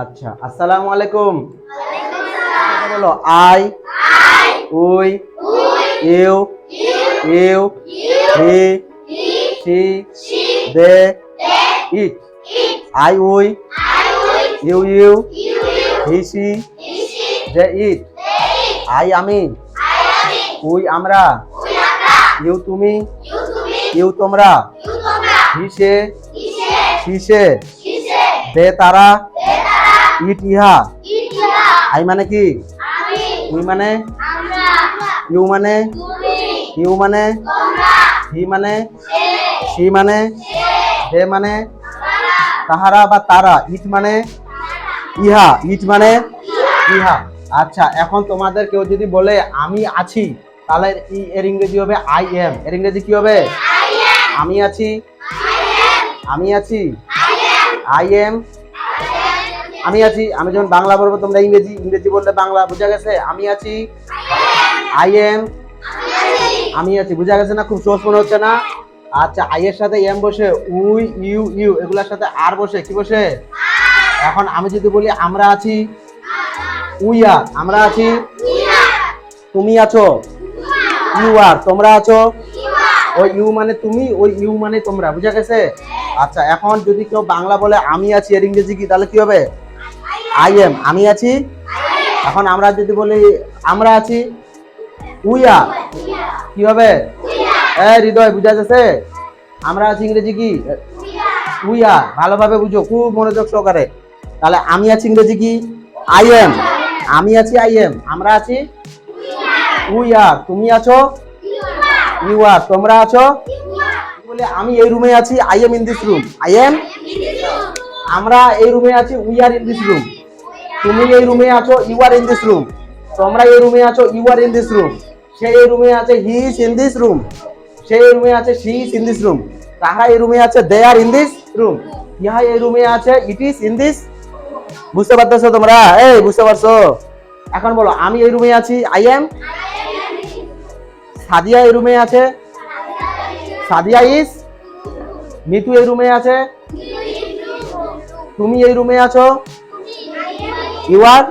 আচ্ছা আসসালামু আলাইকুম। বলো I we you you he she they it. I we you you he she they it. I আমি। We আমরা। ইউ তুমি। ইউ তোমরা। হি সে সি সে দে তারা। ইট ইহা আই মানে কি? উই মানে? ইউ মানে? ইউ মানে? হি মানে? সি মানে? দে মানে? তাহারা বা তারা? ইট মানে? ইহা। ইট মানে? ইহা। আচ্ছা এখন তোমাদের কেউ যদি বলে আমি আছি তাহলে ই- এর ইংরেজি হবে আই এম। এর ইংরেজি কি হবে? আমি আছি। আমি আছি। I am. আমি আছি, আমি যখন বাংলা বলব, তোমরা ইংরেজি ইংরেজি বললে বাংলা, বুঝা গেছে? আমি আছি আই এম আমি আছি, বুঝা গেছে না? খুব সহজ মনে হচ্ছে না? আচ্ছা আই এর সাথে এম বসে উই ইউ ইউ এগুলোর সাথে আর বসে, কি বসে? এখন আমি যদি বলি, আমরা আছি উই আর আমরা আছি, তুমি আছো ইউ আর তোমরা আছো, ওই ইউ মানে তুমি, ওই ইউ মানে তোমরা, বুঝা গেছে? আচ্ছা এখন যদি কেউ বাংলা বলে, আমি আছি, এর ইংরেজি কি, তাহলে কি হবে? আই এম আমি আছি? এখন আমরা যদি বলি, আমরা আছি? উই আর কি হবে? এ, হৃদয়, বুঝা যাচ্ছে? আমরা আছি ইংরেজি কি? উই আর ভালোভাবে বুঝো, খুব মনোযোগ সহকারে। তাহলে আমি আছি ইংরেজি কি? আই এম আমি আছি আই এম আমরা আছি? উই আর তুমি আছো? ইউ আর তোমরা আছো? বলে, আমি এই রুমে আছি I am in this room I am আমরা এই রুমে আছি we are in this room তুমি এই রুমে আছো you are in this room তোমরা এই রুমে আছো you are in this room সে এই রুমে আছে he is in this room সে এই রুমে আছে she is in this room তারা এই রুমে আছে they are in this room ইহা এই রুমে আছে ইট ইজ ইন দিস বুঝতে পারতেছো তোমরা এই বুঝতে পারছ এখন বলো আমি এই রুমে আছি আই এম সাদিয়া এই রুমে আছে সাদিয়া ইজ মিতু এই রুমে আছে তুমি এই রুমে আছো ইউ আর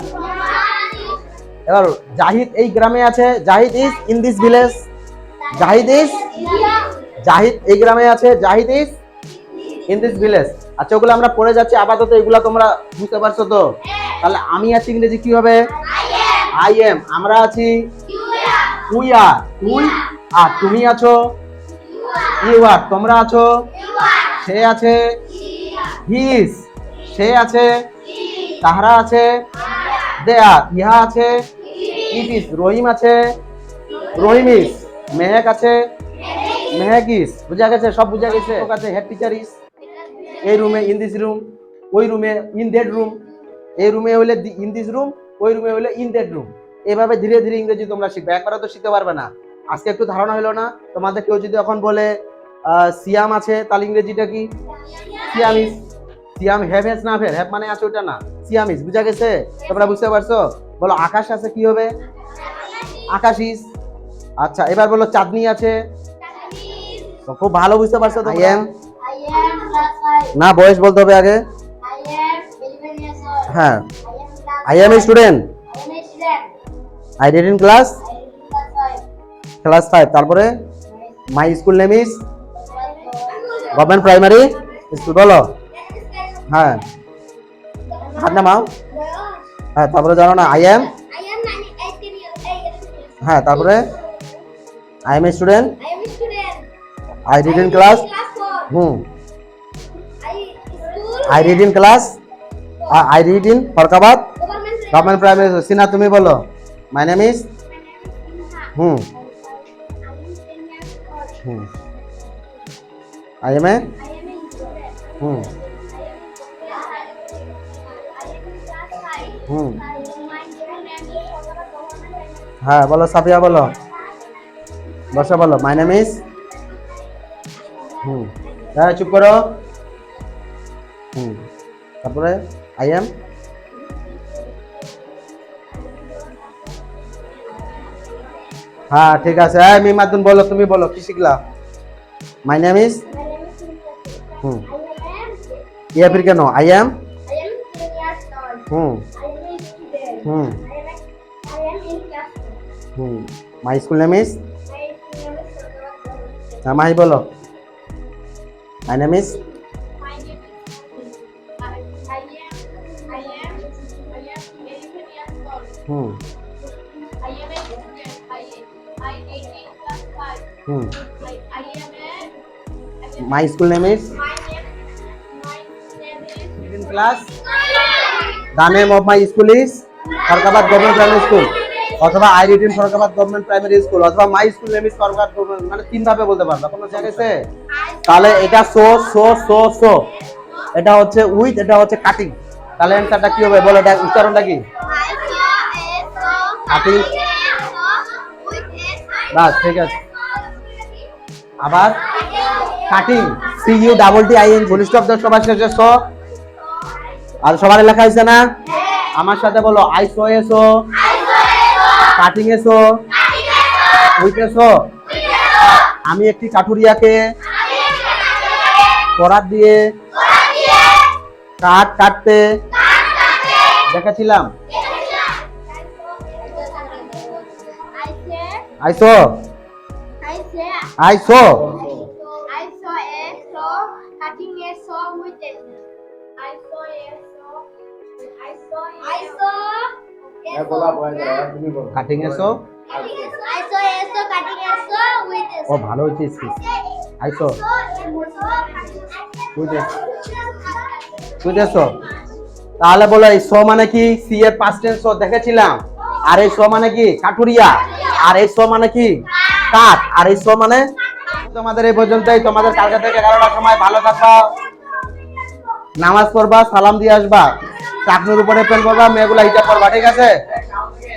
এবার জাহিদ এই গ্রামে আছে। Zahid is in this village Zahid is Zahid এই গ্রামে আছে। Zahid is in this village আচ্ছা ওগুলো আমরা পড়ে যাচ্ছি। আপাতত এগুলা তোমরা বুঝতে পারছ তো? তাহলে আমি আছি ইংরেজি কি হবে? আই এম আমরা আছি? উই আর তুই আর তুমি আছো? ইউ আর তোমরা আছো? সে আছে? হিস সে আছে? তাহারা আছে? দে আর ইহা আছে? ইট ইস রহিম আছে? রহিম ইস মেহেক আছে? মেহেক ইস বুঝা গেছে? সব বুঝা গেছে? লোক আছে হেড টিচার ইস এই রুমে ইন দিস রুম ওই রুমে ইন দ্যাট রুম এই রুমে হইলে ইন দিস রুম ওই রুমে হইলে ইন দ্যাট রুম এভাবে ধীরে ধীরে ইংরেজি তোমরা শিখবে। একবারে তো শিখতে পারবে না। আজকে একটু ধারণা হলো না? তোমাদের কেউ যদি এখন বলে সিয়াম আছে তাহলে ইংরেজিটা কি? সিয়ামিস সিয়াম হ্যাভ হ্যাজ না ফের হ্যাভ মানে আছে ওটা না। সিয়ামিস বুঝা গেছে? তোমরা বুঝতে পারছ? বলো আকাশ আছে কি হবে? আকাশিস আচ্ছা এবার বলো চাঁদনি আছে? তো খুব ভালো বুঝতে পারছ তো এম না বয়স বলতে হবে আগে। হ্যাঁ। I am a student I did in class class five তারপরে? My school name is government primary school বলো। হ্যাঁ। হাত নামাও হ্যাঁ তারপরে জানো না আই এম হ্যাঁ তারপরে? I am a student I did in class hmm. I read in class I read in Farakabad? Government primary সিনা তুমি বলো। My name is hmm. Hmm. I am a hmm. Hmm. হ্যাঁ বলো সাফিয়া বলো। বর্ষা বলো। My name is hmm. হ্যাঁ চুপ করো। হুম। তারপরে আই এম হ্যাঁ ঠিক আছে। হ্যাঁ মিমাদুন বলো তুমি বলো কি শিখলা? মাই নেম ইজ হুম। ইয়া ফির কেন I am hmm. Hmm. Hmm my school name is. হ্যাঁ মাহি বলো my name is. Hmm. Hmm my school name is my name my name is in class the name of my school is Farakabad government primary school অথবা I written Farakabad government primary school অথবা my school name is Farakabad government মানে তিন ভাবে বলতে পারবা, কোনো জায়গায় তাহলে এটা সো সো সো সো এটা হচ্ছে উইথ এটা হচ্ছে কাটিং তাহলে অ্যান্সারটা কি হবে? বলো, এটা উচ্চারণটা কি? Cutting. বাস, ঠিক আছে। আবার? Cutting C U double T I N full stop দাও সবার শেষে সো আর সবার লেখা হয়েছে না? আমার সাথে বলো আইসো এসো কাটিং এসো উইথ এসো। আমি একটি কাঠুরিয়াকে করাত দিয়ে কাঠ কাটতে দেখেছিলাম। আইসো আইসো with it. ও ভালো হয়েছে স্পিচ আইসো। বুঝেছ তাহলে বলো এই শো মানে কি? সি এর পাঁচ টেন্স শো দেখেছিলাম? আর এই শো মানে কি? কাঠুরিয়া। আর এই শো মানে কি? কাঠ। আর এই শো মানে? তোমাদের এই পর্যন্তই। তোমাদের কালকে থেকে এগারোটার সময় ভালো থাকবা। নামাজ পড়বা সালাম দিয়ে আসবা। চাকরির উপরে ফেল করবা, মেয়েগুলা হিজাব করবা ঠিক আছে?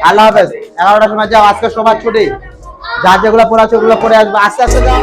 আল্লাহ হাফেজ। এগারোটার সময় যাও, আজকে সবার ছুটি। যা যেগুলো পড়াচ্ছে ওগুলো পড়ে আসবে। আস্তে আস্তে যাও।